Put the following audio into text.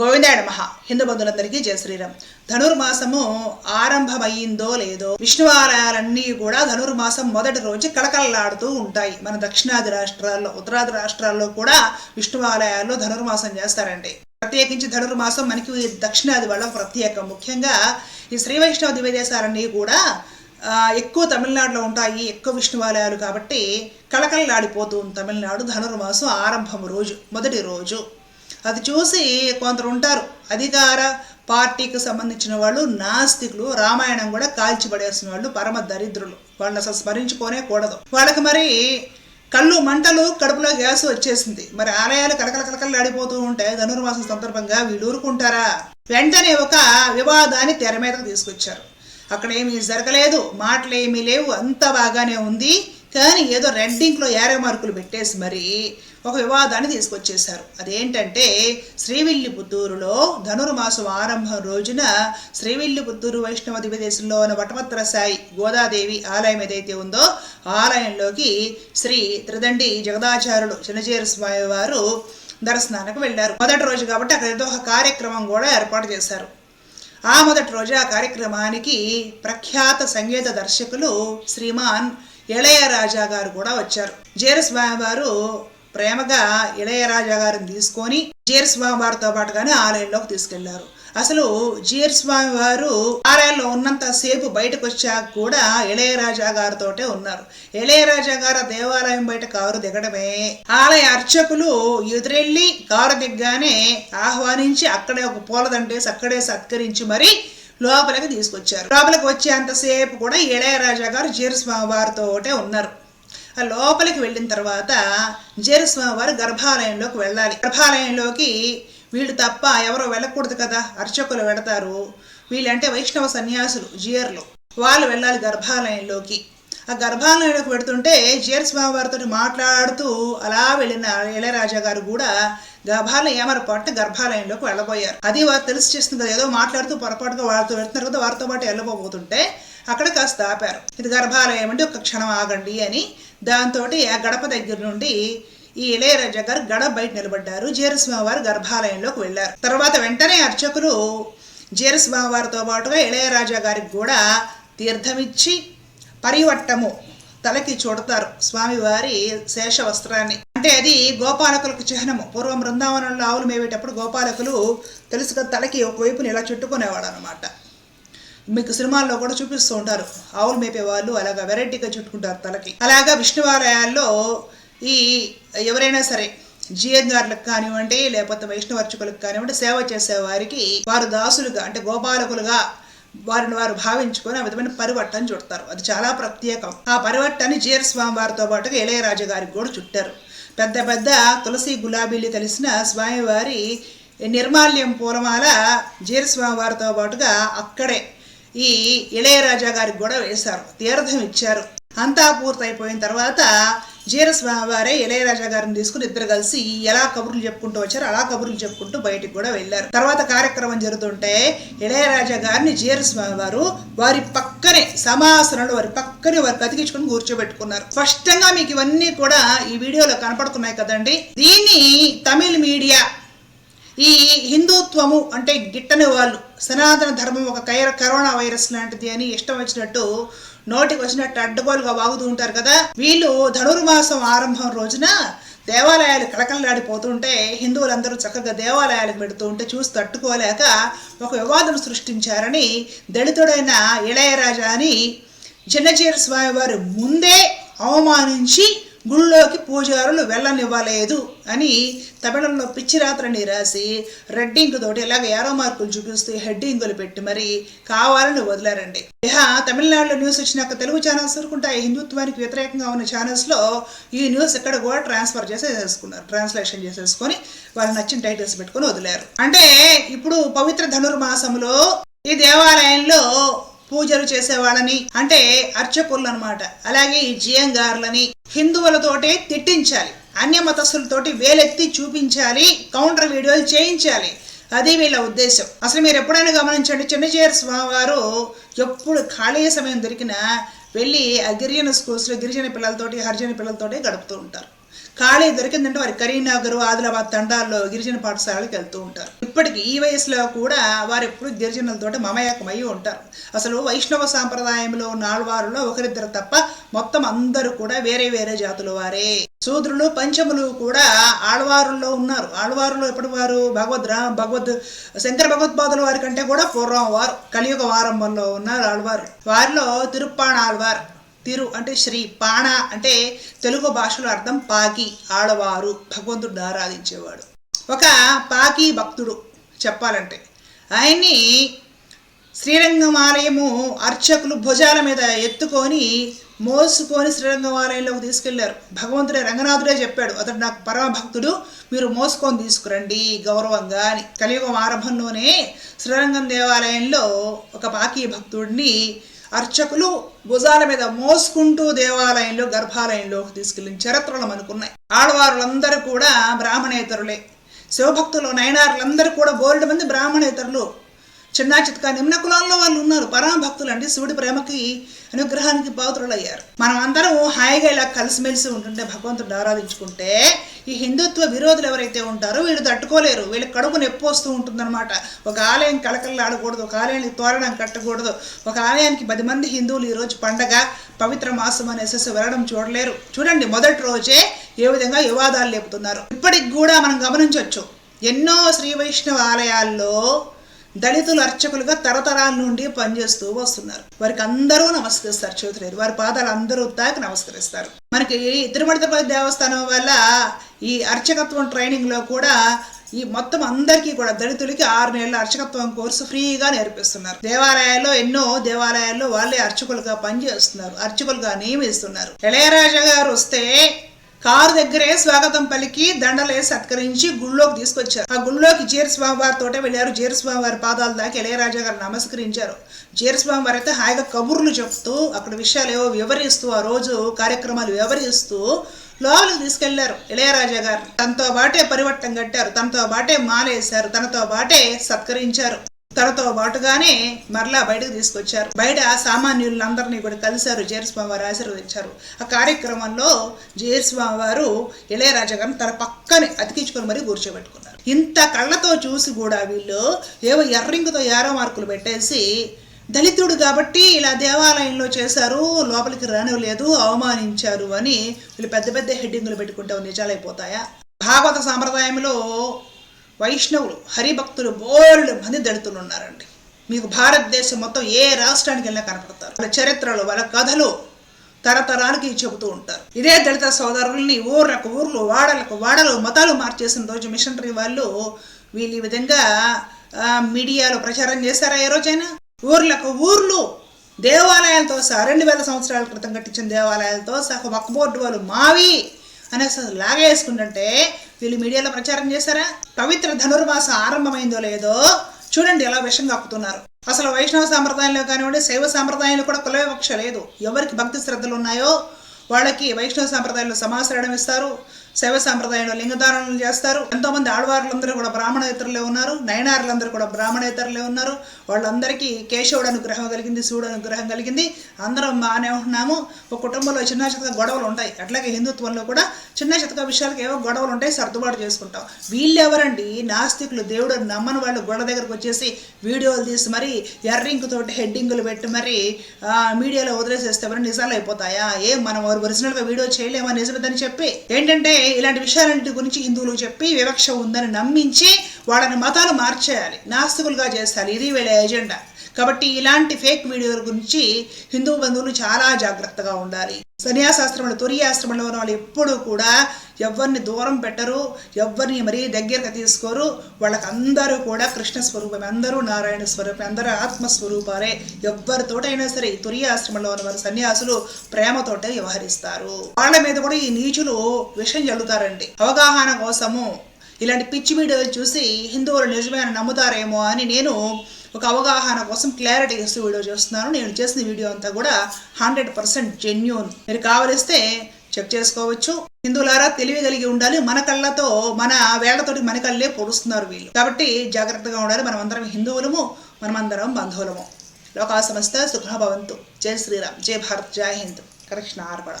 గోవిందాయ మహా హిందూ బంధువులందరికీ జయ శ్రీరామ్. ధనుర్మాసము ఆరంభమయ్యిందో లేదో విష్ణువాలయాలన్నీ కూడా ధనుర్మాసం మొదటి రోజు కళకళలాడుతూ ఉంటాయి. మన దక్షిణాది రాష్ట్రాల్లో ఉత్తరాది రాష్ట్రాల్లో కూడా విష్ణువాలయాల్లో ధనుర్మాసం చేస్తారండి. ప్రత్యేకించి ధనుర్మాసం మనకి దక్షిణాది వాళ్ళ ప్రత్యేకం. ముఖ్యంగా ఈ శ్రీ వైష్ణవ దివ్యదేశాలన్నీ కూడా ఎక్కువ తమిళనాడులో ఉంటాయి. ఎక్కువ విష్ణువాలయాలు కాబట్టి కళకళలాడిపోతుంది తమిళనాడు ధనుర్మాసం ఆరంభం రోజు మొదటి రోజు. అది చూసి కొందరు ఉంటారు. అధికార పార్టీకి సంబంధించిన వాళ్ళు నాస్తికులు రామాయణం కూడా కాల్చిపడేసిన వాళ్ళు పరమ దరిద్రులు. వాళ్ళని అసలు స్మరించుకోనే కూడదు. వాళ్ళకి మరి కళ్ళు మంటలు కడుపులో గ్యాస్ వచ్చేసింది. మరి ఆలయాలు కలకల కలకలు ఆడిపోతూ ఉంటే ధనుర్మాసం సందర్భంగా వీళ్ళు ఊరుకుంటారా? వెంటనే ఒక వివాదాన్ని తెర మీదకు తీసుకొచ్చారు. అక్కడ ఏమీ జరగలేదు. మాటలు ఏమీ లేవు. అంత బాగానే ఉంది. కానీ ఏదో రెడ్డింగ్లో ఏరే మార్కులు పెట్టేసి మరి ఒక వివాదాన్ని తీసుకొచ్చేశారు. అదేంటంటే శ్రీవిల్లిపుత్తూరులో ధనుర్మాసం ఆరంభం రోజున శ్రీవిల్లి పుత్తూరు వైష్ణవ దివ్యదేశంలో ఉన్న వటమత్ర సాయి గోదాదేవి ఆలయం ఏదైతే ఉందో ఆలయంలోకి శ్రీ త్రిదండి జగదాచార్యుడు చిన్నజీర స్వామి వారు దర్శనానికి వెళ్ళారు. మొదటి రోజు కాబట్టి అక్కడ ఏదో ఒక కార్యక్రమం కూడా ఏర్పాటు చేశారు. ఆ మొదటి రోజు ఆ కార్యక్రమానికి ప్రఖ్యాత సంగీత దర్శకులు శ్రీమాన్ ఇళయరాజా గారు కూడా వచ్చారు. జీరస్వామి వారు ప్రేమగా ఇళయరాజా గారిని తీసుకొని జీరస్వామి వారితో పాటుగానే ఆలయంలోకి తీసుకెళ్ళారు. అసలు జీరస్వామి వారు ఆలయంలో ఉన్నంత సేపు బయటకు వచ్చాక కూడా ఇళయరాజా గారితోటే ఉన్నారు. ఇళయరాజా గారు దేవాలయం బయట కారు దిగడమే ఆలయ అర్చకులు ఎదురెళ్ళి కారు దిగ్గానే ఆహ్వానించి అక్కడే ఒక పూలదండేసి అక్కడే సత్కరించి మరి లోపలికి తీసుకొచ్చారు. లోపలికి వచ్చేంతసేపు కూడా ఇళయరాజా గారు జీరస్వామి వారితోటే ఉన్నారు. ఆ లోపలికి వెళ్ళిన తర్వాత జీరస్వామి వారు గర్భాలయంలోకి వెళ్ళాలి. గర్భాలయంలోకి వీళ్ళు తప్ప ఎవరో వెళ్ళకూడదు కదా? అర్చకులు వెడతారు వీళ్ళంటే వైష్ణవ సన్యాసులు జీయర్లు. వాళ్ళు వెళ్ళాలి గర్భాలయంలోకి. ఆ గర్భాలయంలోకి పెడుతుంటే జీర్ స్వామి వారితో మాట్లాడుతూ అలా వెళ్ళిన ఇళయరాజా గారు కూడా గర్భాలయం ఏమరపాటు గర్భాలయంలోకి వెళ్ళబోయారు. అది వారు తెలిసి చేస్తుంది కదా ఏదో మాట్లాడుతూ పొరపాటుగా వారితో వెళ్తున్నారు కదా వారితో పాటు వెళ్ళబోతుంటే అక్కడ కాస్త ఆపారు. ఇది గర్భాలయం అంటే ఒక క్షణం ఆగండి అని దాంతో ఆ గడప దగ్గర నుండి ఈ ఇళయరాజా గారు గడప బయట నిలబడ్డారు. జీరస్వామి వారు గర్భాలయంలోకి వెళ్ళారు. తర్వాత వెంటనే అర్చకులు జీరస్వామి వారితో పాటుగా ఇళయరాజా గారికి కూడా తీర్థమిచ్చి పరివట్టము. తలకి చూడతారు. స్వామివారి శేష వస్త్రాన్ని అంటే అది గోపాలకులకు చిహ్నము. పూర్వం బృందావనంలో ఆవులు మేవేటప్పుడు గోపాలకులు తెలుసుగా తలకి ఒకవైపుని ఇలా చుట్టుకునేవాడు అనమాట మీకు సినిమాల్లో కూడా చూపిస్తూ ఉంటారు. ఆవులు మేపే వాళ్ళు అలాగా వెరైటీగా చుట్టుకుంటారు తలకి. అలాగా విష్ణువాలయాల్లో ఈ ఎవరైనా సరే జియంగార్లకు కానివ్వండి లేకపోతే వైష్ణవర్చకులకు కానివ్వండి సేవ చేసే వారికి వారు దాసులుగా అంటే గోపాలకులుగా వారిని వారు భావించుకొని ఆ విధమైన పరివట్టని చుడతారు. అది చాలా ప్రత్యేకం. ఆ పరివట్టని జీర స్వామి వారితో పాటుగా ఇళయరాజు గారికి కూడా చుట్టారు. పెద్ద పెద్ద తులసి గులాబీలు కలిసిన స్వామివారి నిర్మాల్యం పూలమాల జీరస్వామి వారితో పాటుగా అక్కడే ఈ ఇళయరాజా గారికి కూడా వేశారు. తీర్థం ఇచ్చారు. అంతా పూర్తయిపోయిన తర్వాత జీరస్వామి వారే ఇళయరాజా గారిని తీసుకుని ఇద్దరు కలిసి ఎలా కబుర్లు చెప్పుకుంటూ వచ్చారు అలా కబుర్లు చెప్పుకుంటూ బయటికి కూడా వెళ్ళారు. తర్వాత కార్యక్రమం జరుగుతుంటే ఇళయరాజా గారిని జీరస్వామి వారు వారి పక్కనే సమాసనంలో వారి పక్కనే వారు కతికించుకుని కూర్చోబెట్టుకున్నారు. స్పష్టంగా మీకు ఇవన్నీ కూడా ఈ వీడియోలో కనపడుతున్నాయి కదండి. దీన్ని తమిళ్ మీడియా ఈ హిందుత్వము అంటే గిట్టని వాళ్ళు సనాతన ధర్మం ఒక కైర కరోనా వైరస్ లాంటిది అని ఇష్టం వచ్చినట్టు నోటికి వచ్చినట్టు అడ్డగోలుగా వాగుతూ ఉంటారు కదా. వీళ్ళు ధనుర్మాసం ఆరంభం రోజున దేవాలయాలు కలకలలాడిపోతుంటే హిందువులందరూ చక్కగా దేవాలయాలకు పెడుతూ ఉంటే చూసి తట్టుకోలేక ఒక వివాదం సృష్టించారని దళితుడైన ఇళయరాజాని చిన్నచీర స్వామి వారు ముందే అవమానించి గుళ్ళోకి పూజారులు వెళ్ళనివ్వలేదు అని తమిళంలో పిచ్చిరాత్రని రాసి రెడ్డింగ్ తోటి ఇలాగ ఏరో మార్కులు చూపిస్తూ హెడ్డింగులు పెట్టి మరి కావాలని వదిలారండి. ఇహ తమిళనాడులో న్యూస్ వచ్చినాక తెలుగు ఛానల్స్ వరకుంటాయి హిందుత్వానికి వ్యతిరేకంగా ఉన్న ఛానల్స్లో ఈ న్యూస్ ఇక్కడ కూడా ట్రాన్స్ఫర్ చేసేసుకున్నారు ట్రాన్స్లేషన్ చేసేసుకొని వాళ్ళు నచ్చిన టైటిల్స్ పెట్టుకొని వదిలారు. అంటే ఇప్పుడు పవిత్ర ధనుర్మాసంలో ఈ దేవాలయంలో పూజలు చేసేవాళ్ళని అంటే అర్చకులు అనమాట అలాగే ఈ జియంగారులని హిందువులతోటే తిట్టించాలి. అన్య మతస్థులతోటి వేలెత్తి చూపించాలి. కౌంటర్ వీడియోలు చేయించాలి. అది వీళ్ళ ఉద్దేశం. అసలు మీరు ఎప్పుడైనా గమనించండి చిన్నచేరు స్వామివారు ఎప్పుడు ఖాళీ సమయం దొరికినా వెళ్ళి ఆ గిరిజన స్కూల్స్లో గిరిజన పిల్లలతోటి హరిజన పిల్లలతోటి గడుపుతూ ఉంటారు. ఖాళీ దొరికిందంటే వారి కరీంనగర్ ఆదిలాబాద్ తండాల్లో గిరిజన పాఠశాలకు వెళ్తూ ఉంటారు. ఇప్పటికి ఈ వయసులో కూడా వారు ఎప్పుడు గిరిజనులతో మమయకమై ఉంటారు. అసలు వైష్ణవ సాంప్రదాయంలో ఉన్న ఆళ్వారులో ఒకరిద్దరు తప్ప మొత్తం అందరూ కూడా వేరే వేరే జాతుల వారే. శూద్రులు పంచములు కూడా ఆళ్వారుల్లో ఉన్నారు. ఆళ్వారులో ఎప్పటి వారు? భగవద్ రా భగవద్ శంకర భగవద్పాదుల వారి కంటే కూడా పూర్వం వారు. కలియుగ వారంభంలో ఉన్నారు ఆళ్వారు. వారిలో తిరుప్పాణ ఆళ్వార్. తిరు అంటే శ్రీ పాణ అంటే తెలుగు భాషలో అర్థం పాకి ఆడవారు భగవంతుడిని ఆరాధించేవాడు. ఒక పాకి భక్తుడు చెప్పాలంటే ఆయన్ని శ్రీరంగం ఆలయము అర్చకులు భుజాల మీద ఎత్తుకొని మోసుకొని శ్రీరంగం ఆలయంలోకి తీసుకెళ్ళారు. భగవంతుడే రంగనాథుడే చెప్పాడు అతడు నాకు పరమ భక్తుడు మీరు మోసుకొని తీసుకురండి గౌరవంగా అని. కలియుగం ఆరంభంలోనే శ్రీరంగం దేవాలయంలో ఒక పాకీ భక్తుడిని అర్చకులు భుజాల మీద మోసుకుంటూ దేవాలయంలో గర్భాలయంలోకి తీసుకెళ్ళిన చరిత్రలు మనకున్నాయి. ఆడవారులందరూ కూడా బ్రాహ్మణేతరులే. శివభక్తులు నయనారులందరూ కూడా బోల్డ్ మంది బ్రాహ్మణేతరులు. చిన్న చిత్క నిమ్న కులాల్లో వాళ్ళు ఉన్నారు. పరమ భక్తులు అండి శివుడి ప్రేమకి అనుగ్రహానికి పాత్రులయ్యారు. మనం అందరం హాయిగా ఇలా కలిసిమెలిసి ఉంటుంటే భగవంతుడు ఆరాధించుకుంటే ఈ హిందుత్వ విరోధులు ఎవరైతే ఉంటారో వీళ్ళు తట్టుకోలేరు. వీళ్ళ కడుపు నొప్పి వస్తూ ఉంటుందన్నమాట. ఒక ఆలయం కలకల్లాడకూడదు ఒక ఆలయానికి తోరణం కట్టకూడదు. ఒక ఆలయానికి పది మంది హిందువులు ఈరోజు పండగ పవిత్ర మాసం అనేసి వెళ్ళడం చూడలేరు. చూడండి మొదటి రోజే ఏ విధంగా వివాదాలు లేపుతున్నారు. ఇప్పటికి కూడా మనం గమనించవచ్చు ఎన్నో శ్రీ వైష్ణవ ఆలయాల్లో దళితులు అర్చకులుగా తరతరాల నుండి పనిచేస్తూ వస్తున్నారు. వారికి అందరూ నమస్కరిస్తారు చౌదరి వారి పాదాలు అందరూ తాకి నమస్కరిస్తారు. మనకి తిరుమలతిపతి దేవస్థానం వల్ల ఈ అర్చకత్వం ట్రైనింగ్లో కూడా ఈ మొత్తం అందరికీ కూడా దళితులకి ఆరు నెలల అర్చకత్వం కోర్సు ఫ్రీగా నేర్పిస్తున్నారు. దేవాలయాల్లో ఎన్నో దేవాలయాల్లో వాళ్ళే అర్చకులుగా పనిచేస్తున్నారు అర్చకులుగా నియమిస్తున్నారు. ఇళయరాజా గారు వస్తే కారు దగ్గరే స్వాగతం పలికి దండలేసి సత్కరించి గుళ్ళోకి తీసుకొచ్చారు. ఆ గుళ్ళోకి జీరస్వామి వారితోటే వెళ్ళారు. జీరస్వామి వారి పాదాలు దాకి ఇళయరాజా గారు నమస్కరించారు. జీరస్వామి వారు అయితే హాయిగా కబుర్లు చెప్తూ అక్కడ విషయాలు ఏవో వివరిస్తూ ఆ రోజు కార్యక్రమాలు వివరిస్తూ లోపలికి తీసుకెళ్ళారు ఇళయరాజా గారు. తనతో బాటే పరివట్టం కట్టారు. తనతో బాటే మాలేశారు. తనతో బాటే సత్కరించారు. తనతో పాటుగానే మరలా బయటకు తీసుకొచ్చారు. బయట సామాన్యులందరినీ కూడా కలిశారు. జేర్స్వామి వారు ఆశీర్వదించారు. ఆ కార్యక్రమంలో జేర్స్వామి వారు ఇళయరాజా గారిని తన పక్కనే అతికించుకొని మరీ కూర్చోబెట్టుకున్నారు. ఇంత కళ్ళతో చూసి కూడా వీళ్ళు ఏవో ఎర్రింగుతో ఏరో మార్కులు పెట్టేసి దళితుడు కాబట్టి ఇలా దేవాలయంలో చేశారు లోపలికి రానివ్వలేదు అవమానించారు అని వీళ్ళు పెద్ద పెద్ద హెడ్డింగులు పెట్టుకుంటే నిజాలైపోతాయా? భాగవత సాంప్రదాయంలో వైష్ణవులు హరిభక్తులు బోల్డ్ మంది దళితులు ఉన్నారండి. మీకు భారతదేశం మొత్తం ఏ రాష్ట్రానికి వెళ్ళినా కనపడతారు. వాళ్ళ చరిత్రలు వాళ్ళ కథలు తరతరాలకి చెబుతూ ఉంటారు. ఇదే దళిత సోదరుల్ని ఊర్లకు ఊర్లు వాడలకు వాడలు మతాలు మార్చేసిన రోజు మిషనరీ వాళ్ళు వీళ్ళు ఈ విధంగా మీడియాలో ప్రచారం చేశారా ఏ రోజైనా? ఊర్లకు ఊర్లు దేవాలయాలతో సహా రెండు వేల సంవత్సరాల క్రితం కట్టించిన దేవాలయాలతో సహా వక్ బోర్డు వాళ్ళు మావి అనేసి అసలు లాగేసుకుంటుంటే వీళ్ళు మీడియాలో ప్రచారం చేశారా? పవిత్ర ధనుర్మాస ఆరంభమైందో లేదో చూడండి ఎలా విషం కక్కుతున్నారు అసలు వైష్ణవ సాంప్రదాయంలో కానివ్వండి శైవ సాంప్రదాయంలో కూడా కులవివక్ష లేదు. ఎవరికి భక్తి శ్రద్ధలు ఉన్నాయో వాళ్ళకి వైష్ణవ సాంప్రదాయంలో సమాశ్రయడం ఇస్తారు శైవ సాంప్రదాయంలో లింగదానం చేస్తారు. ఎంతో మంది ఆడవారులందరూ కూడా బ్రాహ్మణేతరులే ఉన్నారు. నయనారులందరూ కూడా బ్రాహ్మణేతరులే ఉన్నారు. వాళ్ళందరికీ కేశవుడు అనుగ్రహం కలిగింది శివుడు అనుగ్రహం కలిగింది. అందరం బాగానే ఉంటున్నాము. ఒక కుటుంబంలో చిన్న చితక గొడవలు ఉంటాయి. అట్లాగే హిందుత్వంలో కూడా చిన్న చితక విషయాలకు ఏవో గొడవలు ఉంటాయి. సర్దుబాటు చేసుకుంటాం. వీళ్ళు ఎవరండి నాస్తికులు దేవుడు నమ్మని వాళ్ళు గొడవ దగ్గరకు వచ్చేసి వీడియోలు తీసి మరి ఎర్రింక్ తోటి హెడ్డింగులు పెట్టి మరి మీడియాలో వదిలేసేస్తే మరి నిజాలు అయిపోతాయా? ఏం మనం ఒరిజినల్గా వీడియో చేయలేమా? నిజమేదని చెప్పి. ఏంటంటే ఇలాంటి విషయాలంటి గురించి హిందువులు చెప్పి వివక్ష ఉందని నమ్మించి వాళ్ళని మతాలు మార్చేయాలి. నాస్తికులుగా చేస్తారు ఇది వీళ్ళ ఎజెండా కాబట్టి ఇలాంటి ఫేక్ వీడియోల గురించి హిందూ బంధువులు చాలా జాగ్రత్తగా ఉండాలి. సన్యాసాశ్రమంలో తొరియాశ్రమంలో ఉన్న వాళ్ళు ఎప్పుడూ కూడా ఎవరిని దూరం పెట్టరు ఎవరిని మరీ దగ్గరగా తీసుకోరు. వాళ్ళకి అందరూ కూడా కృష్ణ స్వరూపమే. అందరూ నారాయణ స్వరూపమే. అందరూ ఆత్మస్వరూపాలే ఎవరితోటైనా సరే తొలి ఆశ్రమంలో ఉన్న వారు సన్యాసులు ప్రేమతోటే వ్యవహరిస్తారు. వాళ్ళ మీద కూడా ఈ నీచులు విషం చల్లుతారండి అవగాహన కోసము ఇలాంటి పిచ్చి వీడియోలు చూసి హిందువులు నిజమే నమ్ముతారేమో అని నేను ఒక అవగాహన కోసం క్లారిటీ ఇస్తూ వీడియో చేస్తున్నాను. నేను చేసిన వీడియో అంతా కూడా హండ్రెడ్ పర్సెంట్ జెన్యున్ మీరు కావలిస్తే చెక్ చేసుకోవచ్చు. హిందువులారా తెలివి కలిగి ఉండాలి. మన కళ్ళతో మన వేళ్ళతోటి మన కళ్ళే పొడుస్తున్నారు వీళ్ళు. కాబట్టి జాగ్రత్తగా ఉండాలి. మనమందరం హిందువులము మనమందరం బంధువులము. లోకా సమస్త సుఖభవంతు. జై శ్రీరామ్. జై భారత్. జై హింద్. కృష్ణ అర్పణ